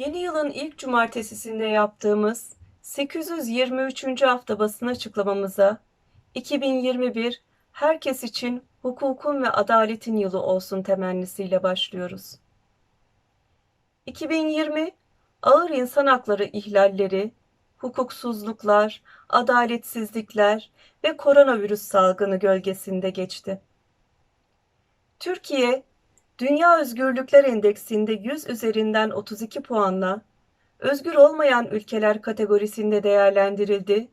Yeni yılın ilk cumartesisinde yaptığımız 823. hafta basın açıklamamıza 2021 herkes için hukukun ve adaletin yılı olsun temennisiyle başlıyoruz. 2020 ağır insan hakları ihlalleri, hukuksuzluklar, adaletsizlikler ve koronavirüs salgını gölgesinde geçti. Türkiye, Dünya Özgürlükler Endeksinde 100 üzerinden 32 puanla özgür olmayan ülkeler kategorisinde değerlendirildi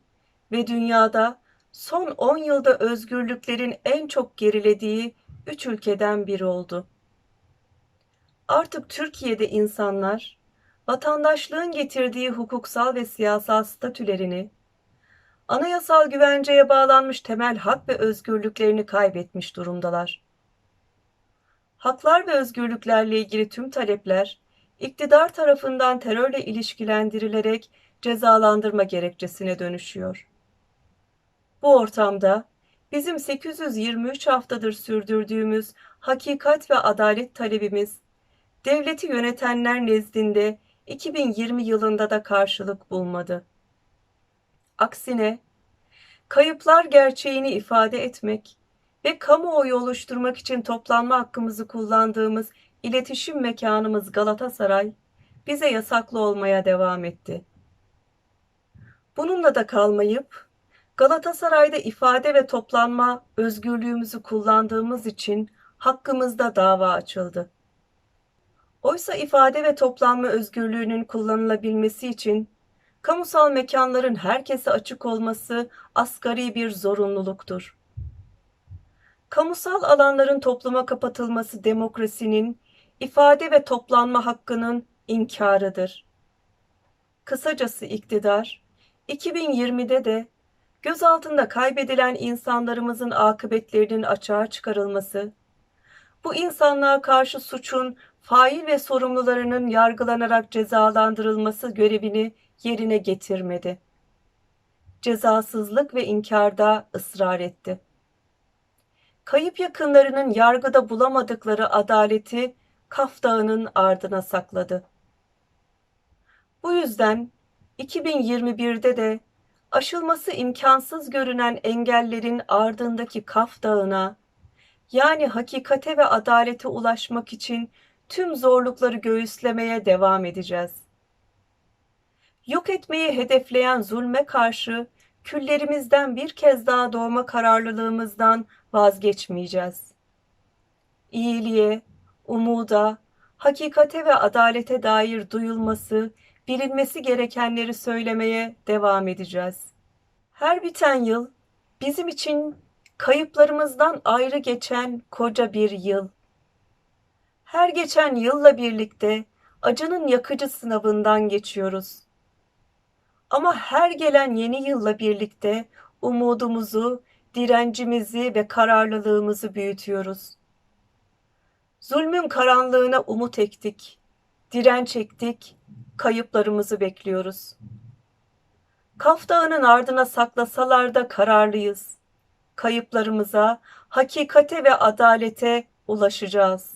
ve dünyada son 10 yılda özgürlüklerin en çok gerilediği 3 ülkeden biri oldu. Artık Türkiye'de insanlar vatandaşlığın getirdiği hukuksal ve siyasal statülerini, anayasal güvenceye bağlanmış temel hak ve özgürlüklerini kaybetmiş durumdalar. Haklar ve özgürlüklerle ilgili tüm talepler iktidar tarafından terörle ilişkilendirilerek cezalandırma gerekçesine dönüşüyor. Bu ortamda bizim 823 haftadır sürdürdüğümüz hakikat ve adalet talebimiz devleti yönetenler nezdinde 2020 yılında da karşılık bulmadı. Aksine kayıplar gerçeğini ifade etmek ve kamuoyu oluşturmak için toplanma hakkımızı kullandığımız iletişim mekanımız Galatasaray bize yasaklı olmaya devam etti. Bununla da kalmayıp Galatasaray'da ifade ve toplanma özgürlüğümüzü kullandığımız için hakkımızda dava açıldı. Oysa ifade ve toplanma özgürlüğünün kullanılabilmesi için kamusal mekanların herkese açık olması asgari bir zorunluluktur. Kamusal alanların topluma kapatılması demokrasinin, ifade ve toplanma hakkının inkarıdır. Kısacası iktidar, 2020'de de gözaltında kaybedilen insanlarımızın akıbetlerinin açığa çıkarılması, bu insanlığa karşı suçun fail ve sorumlularının yargılanarak cezalandırılması görevini yerine getirmedi. Cezasızlık ve inkarda ısrar etti. Kayıp yakınlarının yargıda bulamadıkları adaleti Kaf Dağı'nın ardına sakladı. Bu yüzden 2021'de de aşılması imkansız görünen engellerin ardındaki Kaf Dağı'na yani hakikate ve adalete ulaşmak için tüm zorlukları göğüslemeye devam edeceğiz. Yok etmeyi hedefleyen zulme karşı küllerimizden bir kez daha doğma kararlılığımızdan vazgeçmeyeceğiz. İyiliğe, umuda, hakikate ve adalete dair duyulması, bilinmesi gerekenleri söylemeye devam edeceğiz. Her biten yıl bizim için kayıplarımızdan ayrı geçen koca bir yıl. Her geçen yılla birlikte acının yakıcı sınavından geçiyoruz. Ama her gelen yeni yılla birlikte umudumuzu, direncimizi ve kararlılığımızı büyütüyoruz. Zulmün karanlığına umut ektik, direnç ektik, kayıplarımızı bekliyoruz. Kaf Dağı'nın ardına saklasalar da kararlıyız. Kayıplarımıza, hakikate ve adalete ulaşacağız.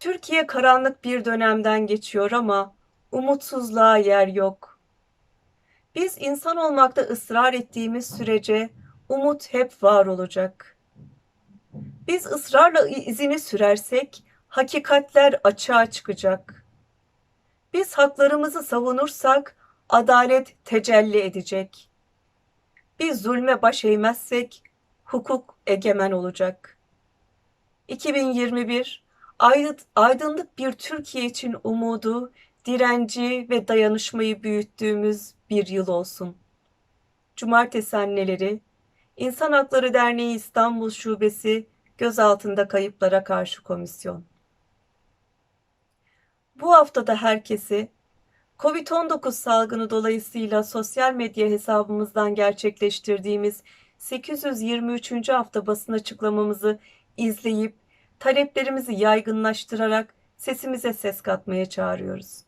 Türkiye karanlık bir dönemden geçiyor ama umutsuzluğa yer yok. Biz insan olmakta ısrar ettiğimiz sürece umut hep var olacak. Biz ısrarla izini sürersek hakikatler açığa çıkacak. Biz haklarımızı savunursak adalet tecelli edecek. Biz zulme baş eğmezsek hukuk egemen olacak. 2021 aydınlık bir Türkiye için umudu, direnci ve dayanışmayı büyüttüğümüz bir yıl olsun. Cumartesi anneleri, İnsan Hakları Derneği İstanbul Şubesi Gözaltında Kayıplara Karşı Komisyon. Bu haftada herkesi COVID-19 salgını dolayısıyla sosyal medya hesabımızdan gerçekleştirdiğimiz 823. hafta basın açıklamamızı izleyip taleplerimizi yaygınlaştırarak sesimize ses katmaya çağırıyoruz.